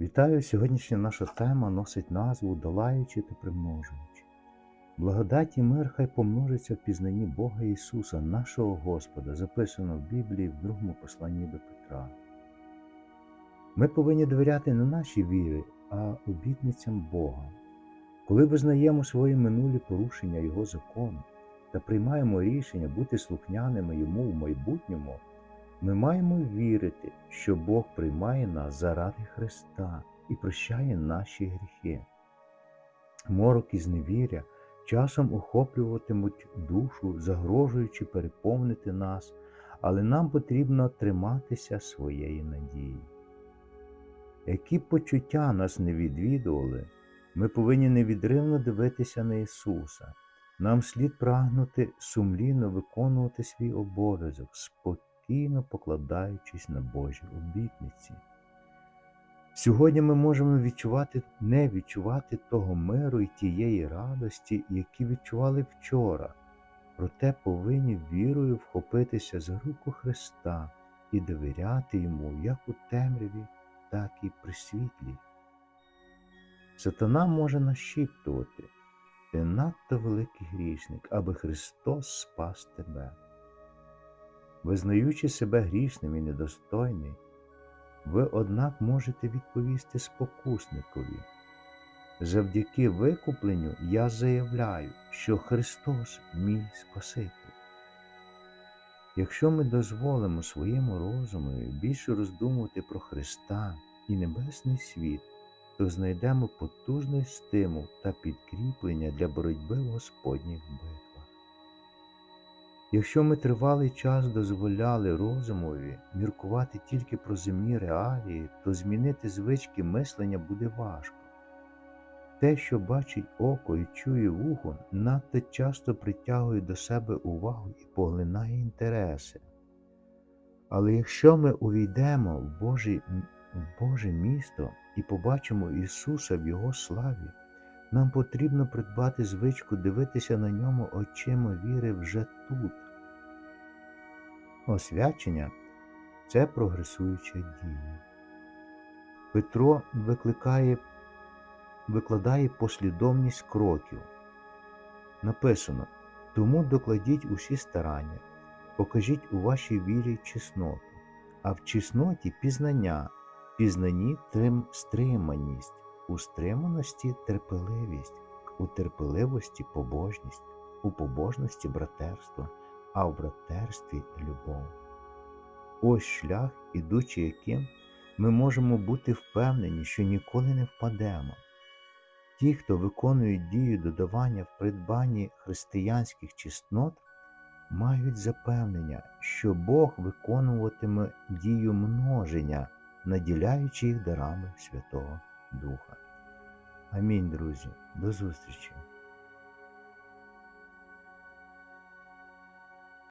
Вітаю! Сьогоднішня наша тема носить назву Долаючи та примножуючи. Благодать і мир хай помножиться в пізнанні Бога Ісуса, нашого Господа, записано в Біблії в другому посланні до Петра. Ми повинні довіряти не нашій вірі, а обітницям Бога. Коли визнаємо свої минулі порушення Його закону та приймаємо рішення бути слухняними Йому в майбутньому, ми маємо вірити, що Бог приймає нас заради Христа і прощає наші гріхи. Морок і зневіря часом охоплюватимуть душу, загрожуючи переповнити нас, але нам потрібно триматися своєї надії. Які почуття нас не відвідували, ми повинні невідривно дивитися на Ісуса. Нам слід прагнути сумлінно виконувати свій обов'язок, спокійно покладаючись на Божі обітниці. Сьогодні ми можемо відчувати, не відчувати того миру і тієї радості, які відчували вчора, проте повинні вірою вхопитися за руку Христа і довіряти Йому як у темряві, так і при світлі. Сатана може нашіптувати, ти надто великий грішник, аби Христос спас тебе. Визнаючи себе грішним і недостойним, ви, однак, можете відповісти спокусникові. Завдяки викупленню я заявляю, що Христос мій Спаситель. Якщо ми дозволимо своєму розумові більше роздумувати про Христа і Небесний світ, то знайдемо потужний стимул та підкріплення для боротьби в Господніх битвах. Якщо ми тривалий час дозволяли розумові міркувати тільки про земні реалії, то змінити звички мислення буде важко. Те, що бачить око і чує вухо, надто часто притягує до себе увагу і поглинає інтереси. Але якщо ми увійдемо в Божий в Боже місто і побачимо Ісуса в Його славі, нам потрібно придбати звичку дивитися на ньому очима віри вже тут. Освячення це прогресуюча дія. Петро викликає, викладає послідовність кроків. Написано, тому докладіть усі старання, покажіть у вашій вірі чесноту, а в чесноті пізнання, пізнанні трим, стриманість, у стриманості терпеливість, у терпеливості побожність, у побожності братерство, а в братерстві любов. Ось шлях, ідучи яким, ми можемо бути впевнені, що ніколи не впадемо. Ті, хто виконують дію додавання в придбанні християнських чеснот, мають запевнення, що Бог виконуватиме дію множення, наділяючи їх дарами Святого Духа. Амінь, друзі, до зустрічі!